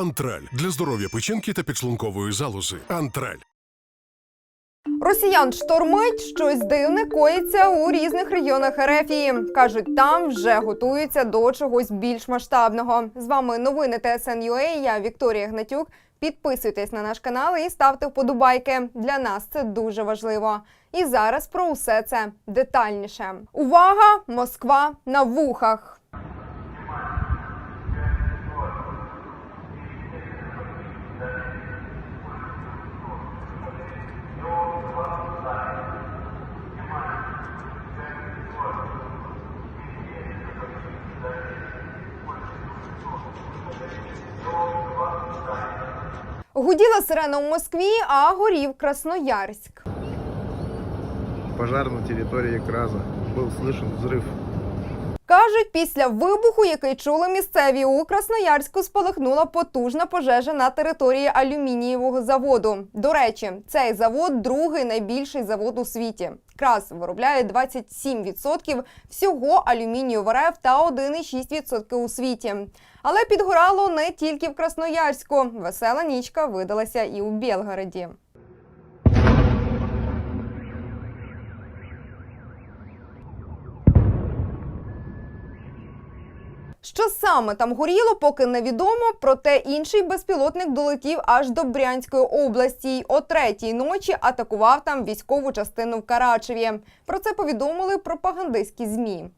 Антраль для здоров'я печінки та підшлункової залози. Антраль. Росіян штормить, щось дивне коїться у різних регіонах Ерефії. Кажуть, там вже готуються до чогось більш масштабного. З вами новини ТСН.UA, Я Вікторія Гнатюк. Підписуйтесь на наш канал і ставте вподобайки. Для нас це дуже важливо. І зараз про усе це детальніше. Увага! Москва на вухах. Гуділа сирена у Москві, а горів Красноярськ. Пожар на территории Краза. Был слышен взрыв. Кажуть, після вибуху, який чули місцеві у Красноярську, спалахнула потужна пожежа на території алюмінієвого заводу. До речі, цей завод другий найбільший завод у світі. Крас виробляє 27% всього алюмінію в РФ та 1,6% у світі. Але підгорало не тільки в Красноярську. Весела нічка видалася і у Білгороді. Що саме там горіло, поки невідомо. Проте інший безпілотник долетів аж до Брянської області. й О третій ночі атакував там військову частину в Карачеві. Про це повідомили пропагандистські змі.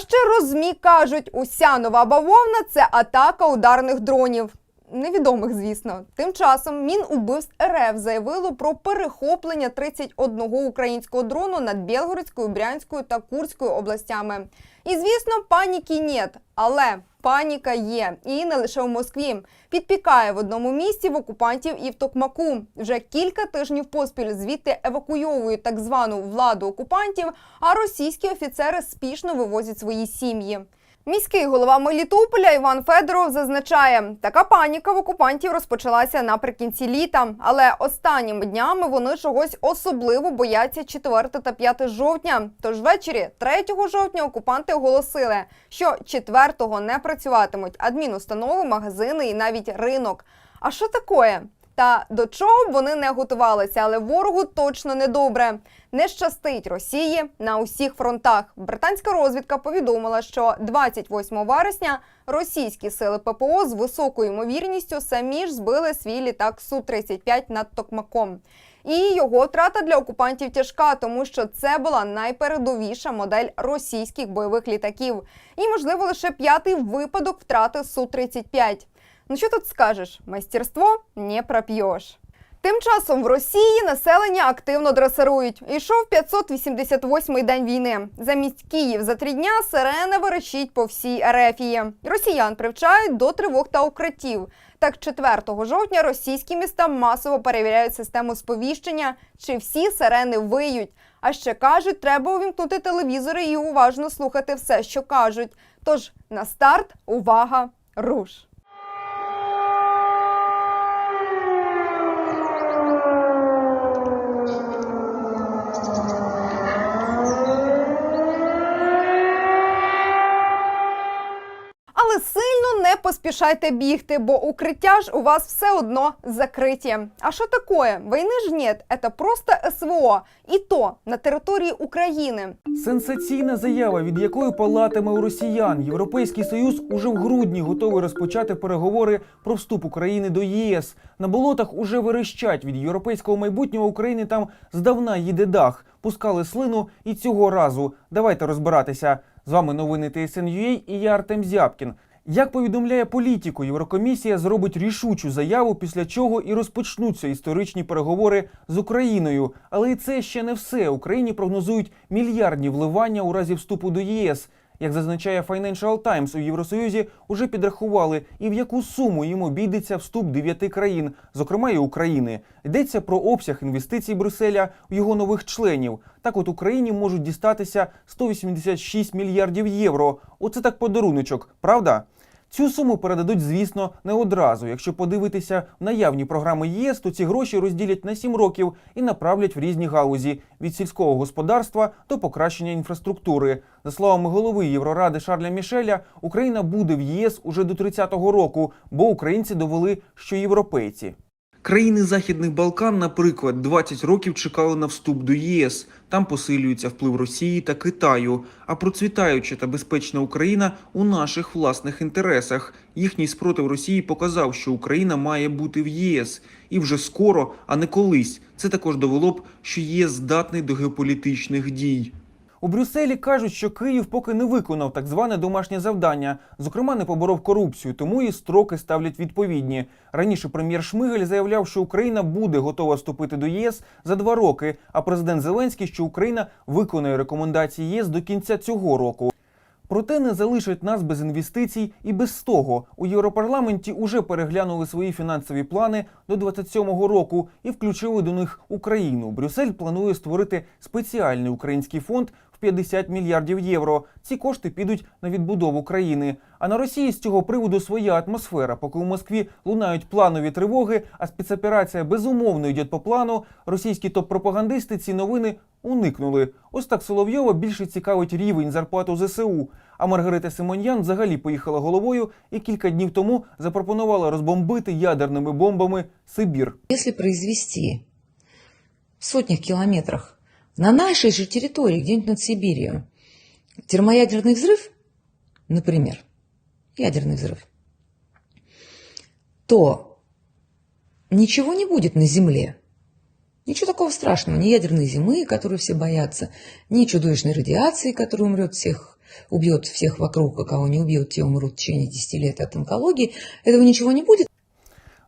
Ще розмі кажуть, уся нова бавовна це атака ударних дронів. Невідомих, звісно. Тим часом Мінубивств РФ заявило про перехоплення 31 українського дрону над Білгородською, Брянською та Курською областями. І звісно, паніки нет. Але паніка є. І не лише в Москві. Підпікає в одному місці в окупантів і в Токмаку. Вже кілька тижнів поспіль звідти евакуйовують так звану владу окупантів, а російські офіцери спішно вивозять свої сім'ї. Міський голова Мелітополя Іван Федоров зазначає, така паніка в окупантів розпочалася наприкінці літа, але останніми днями вони чогось особливо бояться 4 та 5 жовтня. Тож ввечері 3 жовтня окупанти оголосили, що 4-го не працюватимуть адмінустанови, магазини і навіть ринок. А що таке? Та до чого б вони не готувалися, але ворогу точно не добре. Не щастить Росії на усіх фронтах. Британська розвідка повідомила, що 28 вересня російські сили ППО з високою ймовірністю самі ж збили свій літак Су-35 над Токмаком. І його втрата для окупантів тяжка, тому що це була найпередовіша модель російських бойових літаків. І, можливо, лише п'ятий випадок втрати Су-35. Ну що тут скажеш? Майстерство не проп'єш. Тим часом в Росії населення активно дресирують. Ішов 588-й день війни. Замість Київ за три дня сирена верещить по всій Ерефії. Росіян привчають до тривог та укриттів. Так, 4 жовтня російські міста масово перевіряють систему сповіщення, чи всі сирени виють. А ще кажуть, треба увімкнути телевізори і уважно слухати все, що кажуть. Тож на старт, увага, руш! Але сильно не поспішайте бігти, бо укриття ж у вас все одно закриті. А що таке? Війни ж нет, це просто СВО. І то на території України. Сенсаційна заява, від якої палатиме у росіян. Європейський союз уже в грудні готовий розпочати переговори про вступ України до ЄС. На болотах уже верещать від європейського майбутнього України. Там здавна їде дах. Пускали слину і цього разу. Давайте розбиратися. З вами новини ТСНЮА і я Артем Зябкін. Як повідомляє політику, Єврокомісія зробить рішучу заяву, після чого і розпочнуться історичні переговори з Україною. Але і це ще не все. Україні прогнозують мільярдні вливання у разі вступу до ЄС. Як зазначає Financial Times, у Євросоюзі уже підрахували, і в яку суму їм обійдеться вступ дев'яти країн, зокрема і України. Йдеться про обсяг інвестицій Брюсселя у його нових членів. Так, от Україні можуть дістатися 186 мільярдів євро. Оце так подаруночок, правда? Цю суму передадуть, звісно, не одразу. Якщо подивитися наявні програми ЄС, то ці гроші розділять на 7 років і направлять в різні галузі від сільського господарства до покращення інфраструктури. За словами голови Євроради Шарля Мішеля, Україна буде в ЄС уже до 30-го року, бо українці довели, що європейці. Країни Західних Балкан, наприклад, 20 років чекали на вступ до ЄС. Там посилюється вплив Росії та Китаю. А процвітаюча та безпечна Україна у наших власних інтересах. Їхній спротив Росії показав, що Україна має бути в ЄС. І вже скоро, а не колись. Це також довело б, що ЄС здатний до геополітичних дій. У Брюсселі кажуть, що Київ поки не виконав так зване домашнє завдання, зокрема, не поборов корупцію, тому і строки ставлять відповідні. Раніше прем'єр Шмигель заявляв, що Україна буде готова вступити до ЄС за два роки. А президент Зеленський, що Україна виконає рекомендації ЄС до кінця цього року. Проте не залишать нас без інвестицій і без того. У Європарламенті уже переглянули свої фінансові плани до 27-го року і включили до них Україну. Брюссель планує створити спеціальний український фонд 50 мільярдів євро. Ці кошти підуть на відбудову країни. А на Росії з цього приводу своя атмосфера. Поки у Москві лунають планові тривоги, а спецоперація безумовно йде по плану. Російські топ-пропагандисти ці новини уникнули. Ось так Соловйова більше цікавить рівень зарплату ЗСУ. А Маргарита Симоньян взагалі поїхала головою і кілька днів тому запропонувала розбомбити ядерними бомбами Сибір. Если произвести в сотнях километрах на нашей же территории, где-нибудь над Сибирью, термоядерный взрыв, например, ядерный взрыв, то ничего не будет на Земле. Ничего такого страшного, ни ядерной зимы, которую все боятся, ни чудовищной радиации, которая умрет всех, убьет всех вокруг, а кого не убьет, те умрут в течение 10 лет от онкологии. Этого ничего не будет.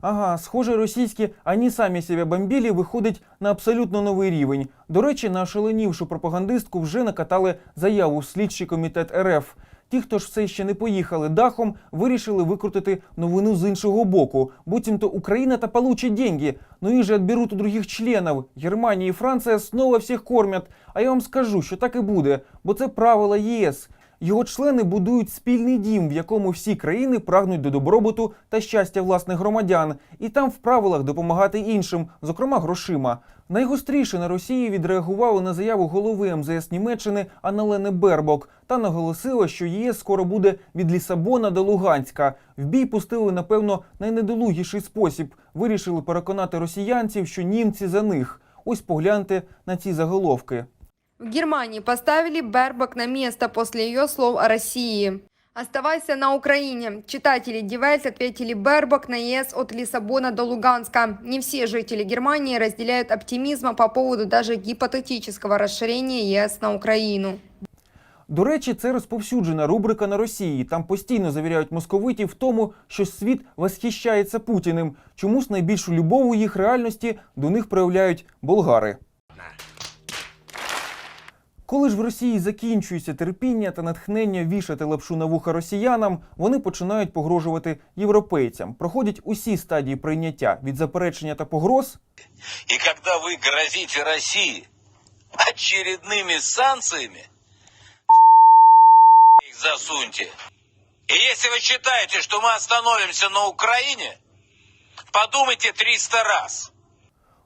Ага, схоже, російські ані самі себе бомбілі виходить на абсолютно новий рівень. До речі, на ошаленівшу пропагандистку вже накатали заяву в слідчий комітет РФ. Ті, хто ж все ще не поїхали дахом, вирішили викрутити новину з іншого боку. Буцімто Україна та получить деньги, но их же отберут у других членів. Германія і Франція снова всіх кормять. А я вам скажу, що так і буде, бо це правила ЄС. Його члени будують спільний дім, в якому всі країни прагнуть до добробуту та щастя власних громадян, і там в правилах допомагати іншим, зокрема грошима. Найгостріше на Росії відреагували на заяву голови МЗС Німеччини Анналени Бербок та наголосила, що ЄС скоро буде від Лісабона до Луганська. В бій пустили, напевно, найнедолугіший спосіб. Вирішили переконати росіянців, що німці за них. Ось погляньте на ці заголовки. В Германии поставили Бербак на место после ее слов о России. Оставайся на Украине. Читатели Девельс ответили Бербак на ЕС от Лиссабона до Луганска. Не все жители Германии разделяют оптимизма по поводу даже гипотетического расширения ЕС на Украину. До речі, це розповсюджена рубрика на Росії. Там постійно завіряють московитів в тому, що світ восхищається Путіним. Чомусь найбільшу любов у їх реальності до них проявляють болгари. Коли ж в Росії закінчується терпіння та натхнення вішати лапшу на вуха росіянам, вони починають погрожувати європейцям. Проходять усі стадії прийняття від заперечення та погроз И когда вы грозите России очередными санкциями, их засуньте. И если вы считаете, что мы остановимся на Украине, подумайте 300 раз.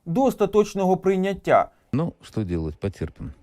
до остаточного прийняття. Ну, что делать, потерпим.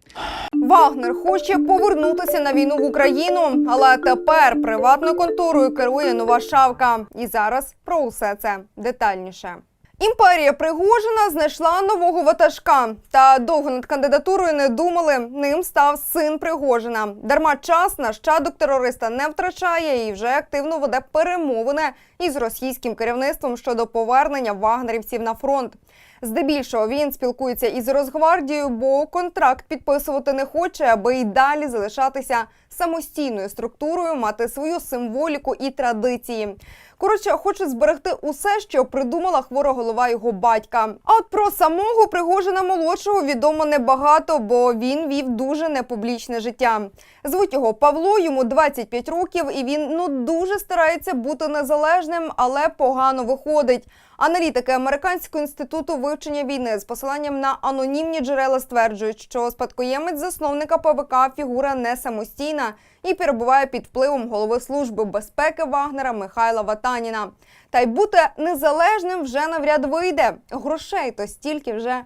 Вагнер хоче повернутися на війну в Україну, але тепер приватною конторою керує нова шавка. І зараз про усе це детальніше. Імперія Пригожина знайшла нового ватажка. Та довго над кандидатурою не думали. Ним став син Пригожина. Дарма час нащадок терориста не втрачає і вже активно веде перемовини із російським керівництвом щодо повернення вагнерівців на фронт. Здебільшого він спілкується із Росгвардією, бо контракт підписувати не хоче, аби й далі залишатися самостійною структурою, мати свою символіку і традиції. Коротше, хоче зберегти усе, що придумала хвора голова його батька. А от про самого Пригожина молодшого відомо небагато, бо він вів дуже непублічне життя. Звуть його Павло, йому 25 років, і він ну дуже старається бути незалежним, але погано виходить. Аналітики Американського інституту вивчення війни з посиланням на анонімні джерела стверджують, що спадкоємець засновника ПВК фігура не самостійна і перебуває під впливом голови служби безпеки Вагнера Михайла Ватаніна. Та й бути незалежним вже навряд вийде. Грошей то стільки вже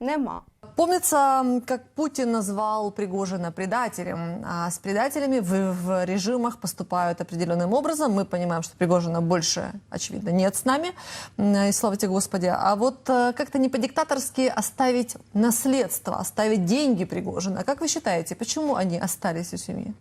нема. Помнится, м, как Путин назвал Пригожина предателем. А с предателями в, в режимах поступают определенным образом. Мы понимаем, что Пригожина больше, очевидно, нет с нами. М, И слава тебе, Господи. А вот э, как-то не по-диктаторски оставить наследство, оставить деньги Пригожина. Как вы считаете, почему они остались у семьи?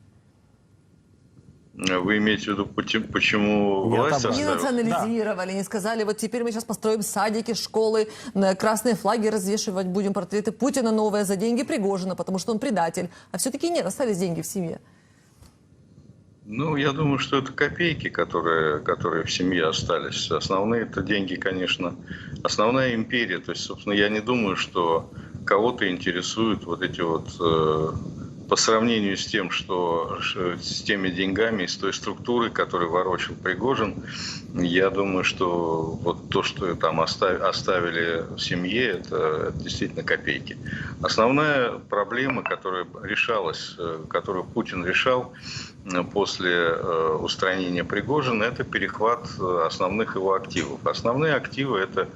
Вы имеете в виду, почему, почему власть Не национализировали, не сказали, вот теперь мы сейчас построим садики, школы, на красные флаги развешивать будем, портреты Путина новые за деньги Пригожина, потому что он предатель. А все-таки нет, остались деньги в семье. Ну, я думаю, что это копейки, которые, которые в семье остались. Основные это деньги, конечно, основная империя. То есть, собственно, я не думаю, что кого-то интересуют вот эти вот э, по сравнению с тем, что с теми деньгами, с той структурой, которую ворочил Пригожин, я думаю, что вот то, что там оста- оставили в семье, это, действительно копейки. Основная проблема, которая решалась, э, которую Путин решал э, после э, устранения Пригожина, это перехват основных его активов. Основные активы это,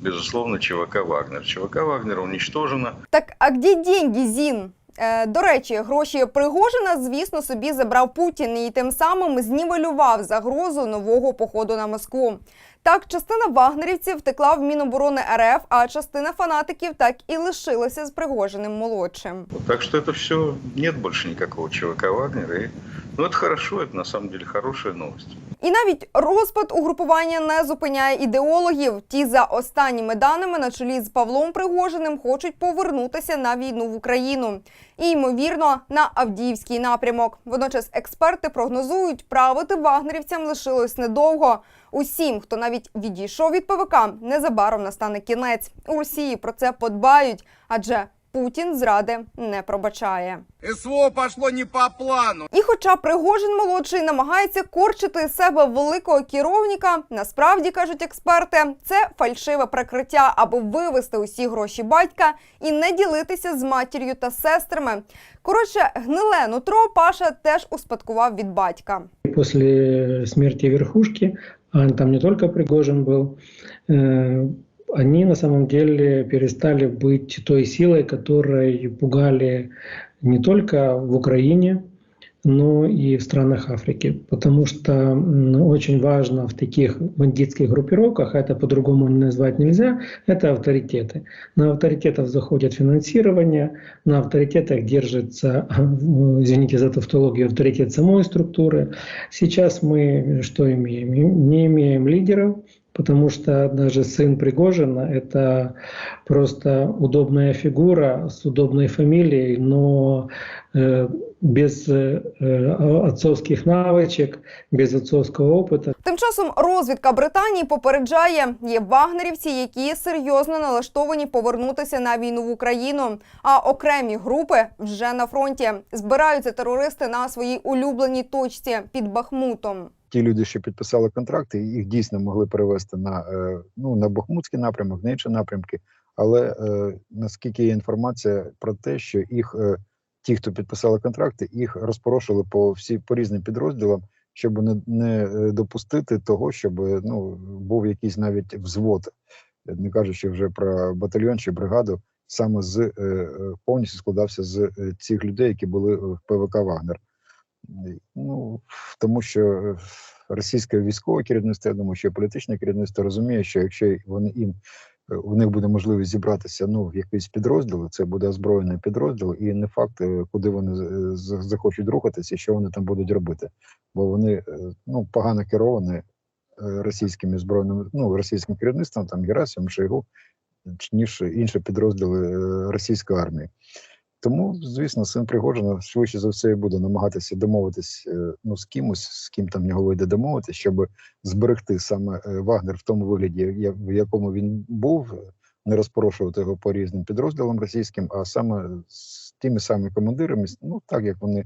безусловно, ЧВК «Вагнер». ЧВК «Вагнер» уничтожена. Так, а де деньги, Зін? Е, до речі, гроші Пригожина, звісно, собі забрав Путін і тим самим знівелював загрозу нового походу на Москву. Так, частина вагнерівців втекла в Міноборони РФ, а частина фанатиків так і лишилася з Пригожиним молодшим. Вот Так что это все, нет больше никакого ЧВК «Вагнера». И, ну, это хорошо, это на самом деле хорошая новость. І навіть розпад угрупування не зупиняє ідеологів. Ті за останніми даними на чолі з Павлом Пригожиним хочуть повернутися на війну в Україну. І ймовірно на Авдіївський напрямок. Водночас експерти прогнозують, правити вагнерівцям лишилось недовго. Усім, хто навіть відійшов від ПВК, незабаром настане кінець. У Росії про це подбають, адже Путін зради не пробачає. СВО пошло не по плану. І хоча Пригожин молодший намагається корчити з себе великого керівника, насправді кажуть експерти, це фальшиве прикриття, аби вивести усі гроші батька і не ділитися з матір'ю та сестрами. Коротше, гниле нутро Паша теж успадкував від батька. После смерти верхушки, а там не только Пригожин э, они на самом деле перестали быть той силой, которой пугали не только в Украине, но и в странах Африки. Потому что очень важно в таких бандитских группировках, это по-другому назвать нельзя, это авторитеты. На авторитетов заходит финансирование, на авторитетах держится, э, извините за тавтологию, авторитет самой структуры. Сейчас мы что имеем? Не имеем лидеров, потому что даже сын Пригожина – это просто удобная фигура с удобной фамилией, но э, без э, э, отцовских навычек, без отцовского опыта. Тим часом розвідка Британії попереджає, є вагнерівці, які серйозно налаштовані повернутися на війну в Україну. А окремі групи вже на фронті збираються терористи на своїй улюбленій точці під Бахмутом. ті люди, що підписали контракти, їх дійсно могли перевести на, е, ну, на Бахмутський напрямок, на інші напрямки. Але е, наскільки є інформація про те, що їх е, ті, хто підписали контракти, їх розпорошили по всі по різним підрозділам, щоб не, не допустити того, щоб ну був якийсь навіть взвод, не кажучи вже про батальйон чи бригаду, саме з повністю складався з цих людей, які були в ПВК Вагнер. Ну тому що е, російське військове керівництво, я думаю, що політичне керівництво розуміє, що якщо вони їм е, у них буде можливість зібратися ну в якийсь підрозділ, це буде озброєний підрозділ, і не факт, е, куди вони захочуть рухатися, і що вони там будуть робити, бо вони ну погано керовані російськими збройними, ну російським керівництвом, там Герасимом, Шойгу, ніж інші підрозділи російської армії. Тому, звісно, син Пригожина швидше за все буде намагатися домовитись е, ну, з кимось, з ким там його вийде домовитись, щоб зберегти саме е, Вагнер в тому вигляді, в якому він був, е, не розпорошувати його по різним підрозділам російським, а саме з тими самими командирами, ну так як вони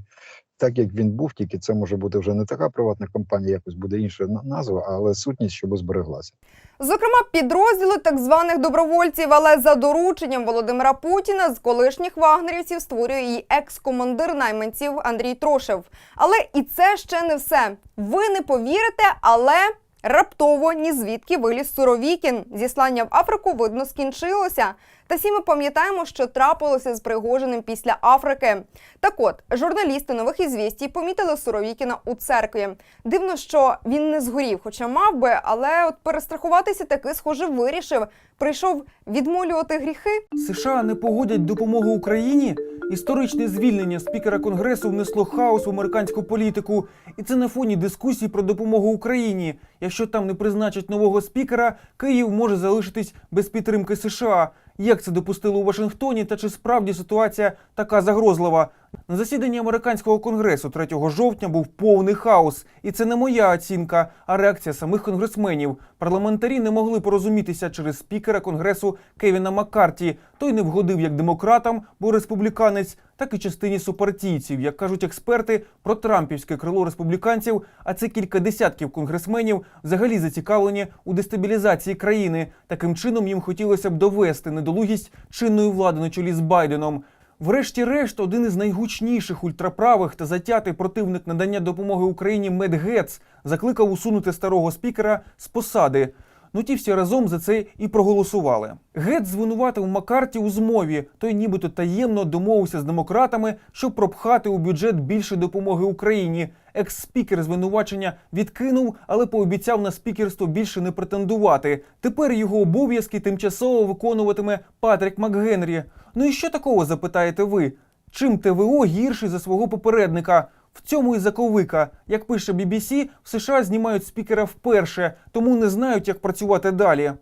так як він був, тільки це може бути вже не така приватна компанія, якось буде інша назва, але сутність, щоб збереглася. Зокрема, підрозділи так званих добровольців, але за дорученням Володимира Путіна з колишніх вагнерівців створює її екс-командир найманців Андрій Трошев. Але і це ще не все. Ви не повірите, але раптово ні звідки виліз Суровікін. Зіслання в Африку видно скінчилося. Та всі ми пам'ятаємо, що трапилося з Пригожиним після Африки. Так от, журналісти нових ізвістій помітили Суровікіна у церкві. Дивно, що він не згорів, хоча мав би, але от перестрахуватися таки, схоже, вирішив. Прийшов відмолювати гріхи. США не погодять допомогу Україні. Історичне звільнення спікера конгресу внесло хаос в американську політику, і це на фоні дискусій про допомогу Україні. Якщо там не призначать нового спікера, Київ може залишитись без підтримки США. Як це допустили у Вашингтоні, та чи справді ситуація така загрозлива? На засіданні американського конгресу 3 жовтня був повний хаос, і це не моя оцінка, а реакція самих конгресменів. Парламентарі не могли порозумітися через спікера конгресу Кевіна Маккарті. Той не вгодив як демократам, бо республіканець, так і частині супартійців. Як кажуть експерти, про трампівське крило республіканців, а це кілька десятків конгресменів, взагалі зацікавлені у дестабілізації країни. Таким чином їм хотілося б довести недолугість чинної влади на чолі з Байденом. Врешті-решт, один із найгучніших ультраправих та затятий противник надання допомоги Україні Мед Гетц закликав усунути старого спікера з посади. Ну ті всі разом за це і проголосували. Гетц звинуватив Маккарті у змові. Той нібито таємно домовився з демократами, щоб пропхати у бюджет більше допомоги Україні. Екс-спікер звинувачення відкинув, але пообіцяв на спікерство більше не претендувати. Тепер його обов'язки тимчасово виконуватиме Патрік МакГенрі. Ну і що такого запитаєте ви? Чим ТВО гірший за свого попередника? В цьому і заковика. Як пише BBC, в США знімають спікера вперше, тому не знають, як працювати далі.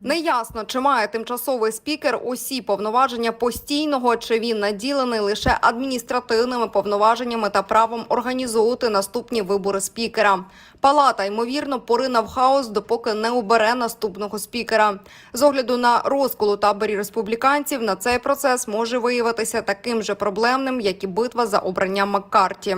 Неясно, чи має тимчасовий спікер усі повноваження постійного, чи він наділений лише адміністративними повноваженнями та правом організовувати наступні вибори спікера. Палата ймовірно порина в хаос, допоки не обере наступного спікера. З огляду на розкол у таборі республіканців на цей процес може виявитися таким же проблемним, як і битва за обрання Маккарті.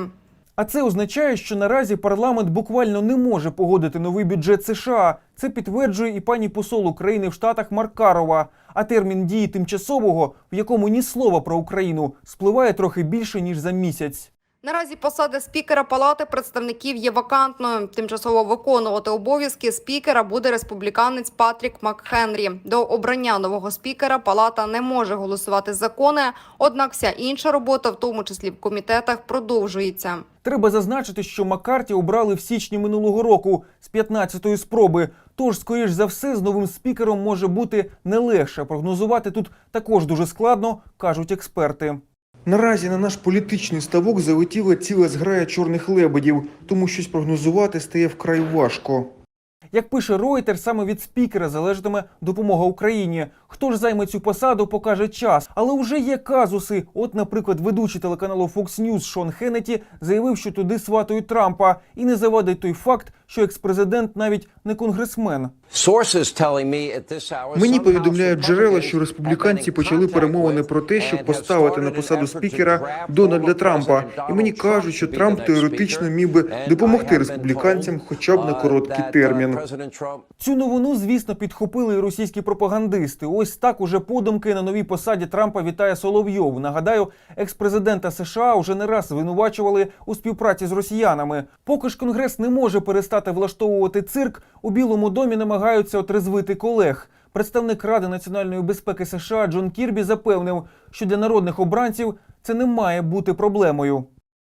А це означає, що наразі парламент буквально не може погодити новий бюджет США. Це підтверджує і пані посол України в Штатах Маркарова. А термін дії тимчасового, в якому ні слова про Україну, спливає трохи більше ніж за місяць. Наразі посада спікера Палати представників є вакантною. Тимчасово виконувати обов'язки спікера буде республіканець Патрік Макхенрі. До обрання нового спікера Палата не може голосувати закони, однак вся інша робота, в тому числі в комітетах, продовжується. Треба зазначити, що Маккарті обрали в січні минулого року з 15-ї спроби. Тож, скоріш за все, з новим спікером може бути не легше. Прогнозувати тут також дуже складно, кажуть експерти. Наразі на наш політичний ставок залетіла ціла зграя чорних лебедів, тому щось прогнозувати стає вкрай важко. Як пише Reuters, саме від спікера залежатиме допомога Україні. Хто ж займе цю посаду, покаже час. Але вже є казуси. От, наприклад, ведучий телеканалу Fox News Шон Хеннеті заявив, що туди сватають Трампа, і не завадить той факт, що експрезидент навіть не конгресмен. Мені повідомляють джерела, що республіканці почали перемовини про те, щоб поставити на посаду спікера Дональда Трампа. І мені кажуть, що Трамп теоретично міг би допомогти республіканцям хоча б на короткий термін. Цю новину, звісно, підхопили і російські пропагандисти. Ось так уже подумки на новій посаді Трампа вітає Соловйов. Нагадаю, екс-президента США уже не раз звинувачували у співпраці з росіянами. Поки ж конгрес не може перестати влаштовувати цирк, у Білому домі намагаються отрезвити колег. Представник Ради національної безпеки США Джон Кірбі запевнив, що для народних обранців це не має бути проблемою.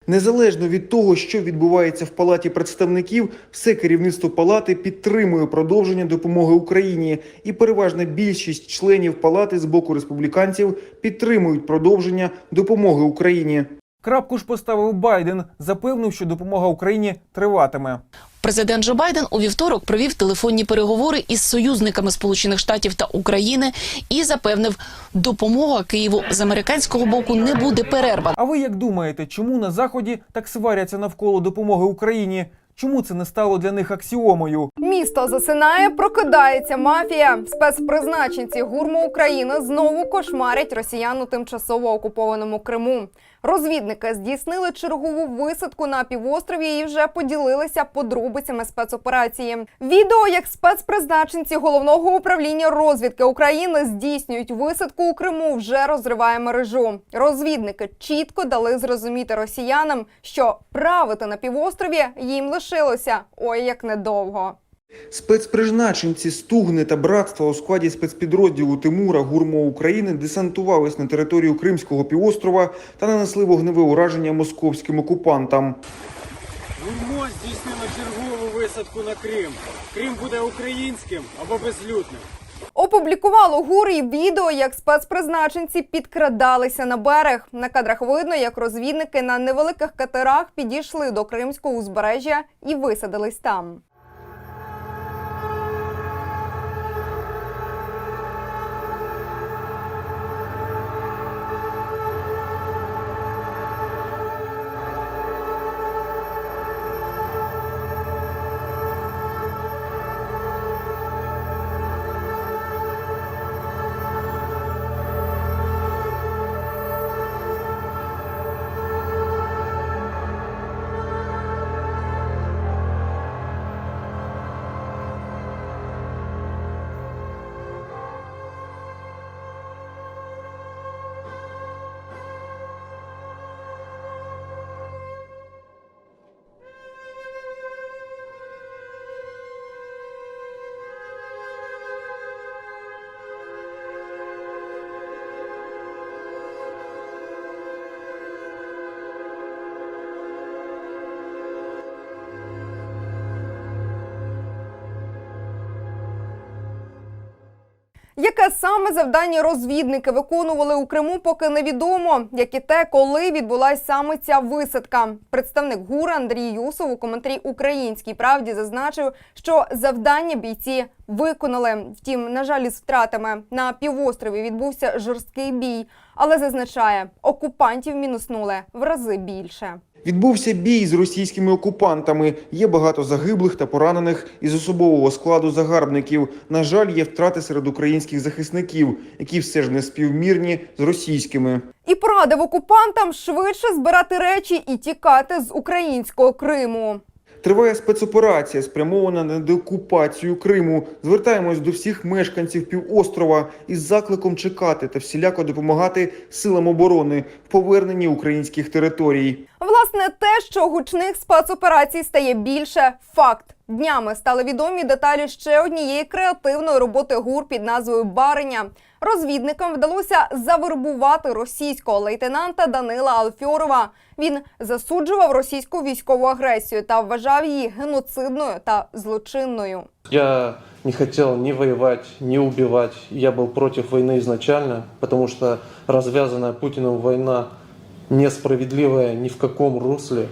Незалежно від того, що відбувається в палаті представників, все керівництво палати підтримує продовження допомоги Україні, і переважна більшість членів палати з боку республіканців підтримують продовження допомоги Україні. Крапку ж поставив Байден, запевнив, що допомога Україні триватиме. Президент Джо Байден у вівторок провів телефонні переговори із союзниками Сполучених Штатів та України і запевнив, допомога Києву з американського боку не буде перервана. А ви як думаєте, чому на заході так сваряться навколо допомоги Україні? Чому це не стало для них аксіомою? Місто засинає, прокидається мафія. Спецпризначенці гурму України знову кошмарять росіян у тимчасово окупованому Криму. Розвідники здійснили чергову висадку на півострові і вже поділилися подробицями спецоперації. Відео, як спецпризначенці головного управління розвідки України здійснюють висадку у Криму, вже розриває мережу. Розвідники чітко дали зрозуміти росіянам, що правити на півострові їм лишилося ой як недовго. Спецпризначенці Стугни та братства у складі спецпідрозділу Тимура Гурмо України десантувались на територію Кримського півострова та нанесли вогневе ураження московським окупантам. Гурмо здійснило чергову висадку на Крим. Крим буде українським або безлюдним. Опублікувало ГУР і відео, як спецпризначенці підкрадалися на берег. На кадрах видно, як розвідники на невеликих катерах підійшли до кримського узбережжя і висадились там. Яке саме завдання розвідники виконували у Криму, поки невідомо, як і те, коли відбулася саме ця висадка. Представник ГУР Андрій Юсов у коментарі Українській правді зазначив, що завдання бійці виконали. Втім, на жаль, із втратами на півострові відбувся жорсткий бій, але зазначає, окупантів мінуснули в рази більше. Відбувся бій з російськими окупантами. Є багато загиблих та поранених із особового складу загарбників. На жаль, є втрати серед українських захисників, які все ж не співмірні з російськими. І порадив окупантам швидше збирати речі і тікати з українського Криму. Триває спецоперація, спрямована на деокупацію Криму. Звертаємось до всіх мешканців півострова із закликом чекати та всіляко допомагати силам оборони в поверненні українських територій. Власне, те, що гучних спецоперацій стає більше, факт. Днями стали відомі деталі ще однієї креативної роботи ГУР під назвою Бариня. Розвідникам вдалося завербувати російського лейтенанта Данила Алфьорова. Він засуджував російську військову агресію та вважав її геноцидною та злочинною. Я не хотел ни воевать, ни убивать. Я был против войны изначально, потому что развязанная Путиным война несправедливая ни в каком русле.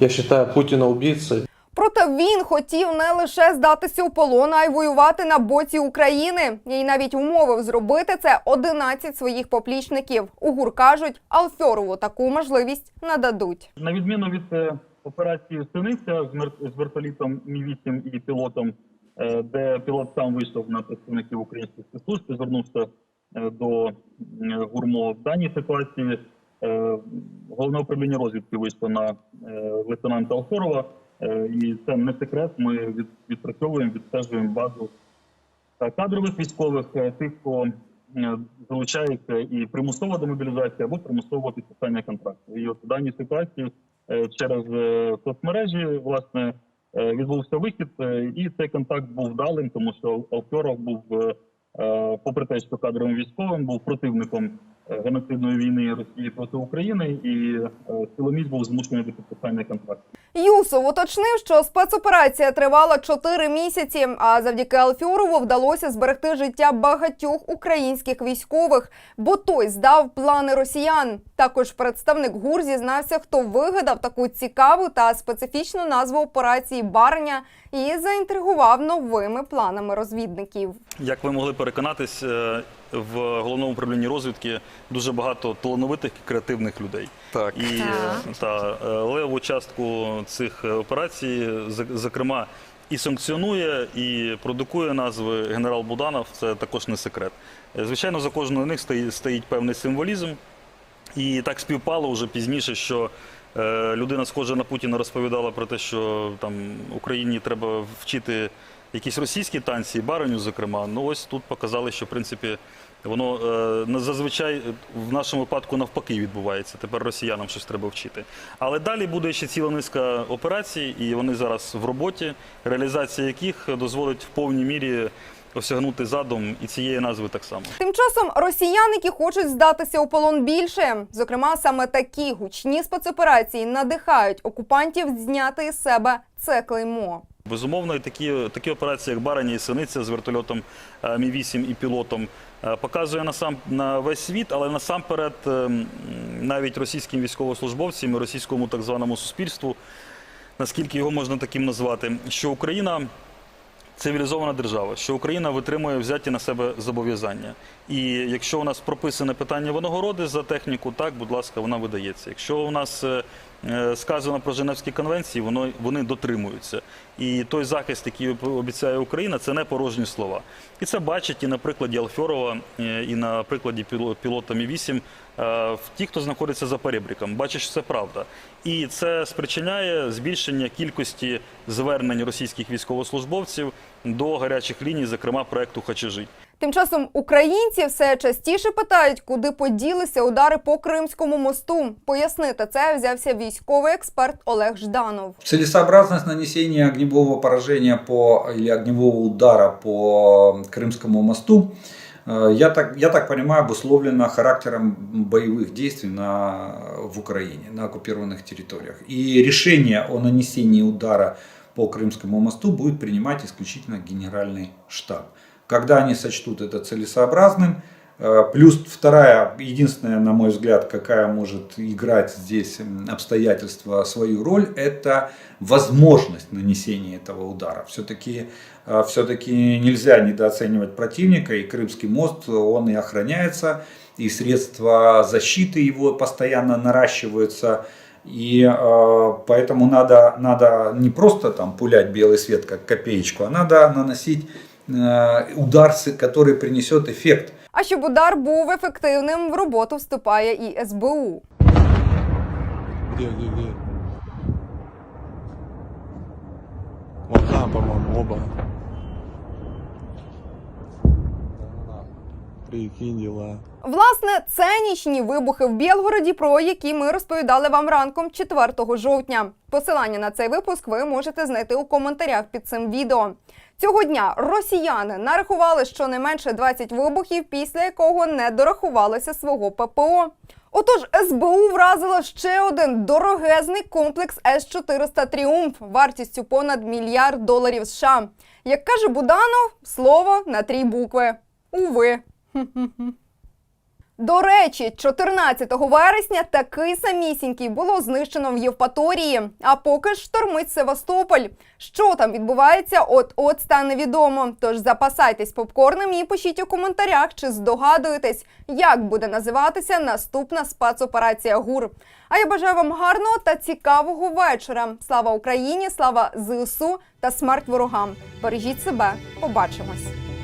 Я считаю Путина убийцей. Проте він хотів не лише здатися у полон, а й воювати на боці України. І навіть умовив зробити це 11 своїх поплічників. У ГУР кажуть, Алфьорову таку можливість нададуть. На відміну від е, операції Синиця з, вертолітом Мі-8 і пілотом, е, де пілот сам вийшов на представників українських спецслужб звернувся е, до гурмо в даній ситуації. Головне управління розвідки вийшло на лейтенанта Алфорова. Е, І це не секрет. Ми від- відпрацьовуємо, відстежуємо базу е, кадрових військових, е, тих, хто залучається і примусова демобілізація або примусове підписання контракту. І от в даній ситуації через соцмережі власне відбувся вихід, і цей контакт був вдалим, тому що Алфьоров був, попри те, що кадровим військовим, був противником геноцидної війни Росії проти України, і е, силоміць був змушений до підписання контракту. Юсов уточнив, що спецоперація тривала 4 місяці. А завдяки Алфьорову вдалося зберегти життя багатьох українських військових, бо той здав плани росіян. Також представник ГУР зізнався, хто вигадав таку цікаву та специфічну назву операції Барня і заінтригував новими планами розвідників. Як ви могли переконатись, е, в головному управлінні розвідки дуже багато талановитих і креативних людей. Так. І е, та, е, леву частку цих е, операцій, зокрема, і санкціонує, і продукує назви генерал Буданов. Це також не секрет. Звичайно, за кожною з них стоїть, стоїть певний символізм. І так співпало вже пізніше, що е, людина, схожа на Путіна, розповідала про те, що там Україні треба вчити якісь російські танці, і бариню, зокрема. Ну ось тут показали, що в принципі воно е, зазвичай в нашому випадку навпаки відбувається. Тепер росіянам щось треба вчити. Але далі буде ще ціла низка операцій, і вони зараз в роботі, реалізація яких дозволить в повній мірі осягнути задум і цієї назви так само. Тим часом росіяники хочуть здатися у полон більше. Зокрема, саме такі гучні спецоперації надихають окупантів зняти із себе це клеймо. Безумовно, такі, такі операції, як Барані і Синиця з вертольотом е, Мі-8 і пілотом, е, показує насам на весь світ, але насамперед е, навіть російським військовослужбовцям і російському так званому суспільству, наскільки його можна таким назвати, що Україна цивілізована держава, що Україна витримує взяті на себе зобов'язання. І якщо у нас прописане питання винагороди за техніку, так, будь ласка, вона видається. Якщо у нас сказано про Женевські конвенції, воно вони дотримуються. І той захист, який обіцяє Україна, це не порожні слова. І це бачать і на прикладі Алфьорова, е, і на прикладі піло- пілота Мі-8, е, в ті, хто знаходиться за перебріком, бачать, що це правда. І це спричиняє збільшення кількості звернень російських військовослужбовців до гарячих ліній, зокрема проекту «Хочу жити». Тим часом українці все частіше питають, куди поділися удари по Кримському мосту. Пояснити це взявся військовий експерт Олег Жданов. Целесообразность нанесения огневого поражения по, или огневого удара по Крымскому мосту, э, я так, я так понимаю, обусловлена характером боевых действий на, в Украине, на оккупированных территориях. И решение о нанесении удара по Крымскому мосту будет принимать исключительно Генеральный штаб. Когда они сочтут это целесообразным, Э, Плюс вторая, единственная, на мой взгляд, какая может играть здесь обстоятельства свою роль, это возможность нанесения этого удара. Все-таки все-таки нельзя недооценивать противника, и Крымский мост, он и охраняется, и средства защиты его постоянно наращиваются. И э, поэтому надо, надо не просто там пулять белый свет как копеечку, а надо наносить э, удар, с- который принесет эффект. А щоб удар був ефективним, в роботу вступає і СБУ. Где, где, где? Вот там, по-моему, оба. Прикинь дела. Власне, це нічні вибухи в Білгороді, про які ми розповідали вам ранком 4 жовтня. Посилання на цей випуск ви можете знайти у коментарях під цим відео. Цього дня росіяни нарахували щонайменше 20 вибухів, після якого не дорахувалося свого ППО. Отож, СБУ вразило ще один дорогезний комплекс С-400 Тріумф вартістю понад мільярд доларів США. Як каже Буданов, слово на три букви. Уви. До речі, 14 вересня такий самісінький було знищено в Євпаторії. А поки ж штормить Севастополь. Що там відбувається, от-от стане відомо. Тож запасайтесь попкорном і пишіть у коментарях, чи здогадуєтесь, як буде називатися наступна спецоперація ГУР. А я бажаю вам гарного та цікавого вечора. Слава Україні! Слава ЗСУ та смерть ворогам! Бережіть себе, побачимось!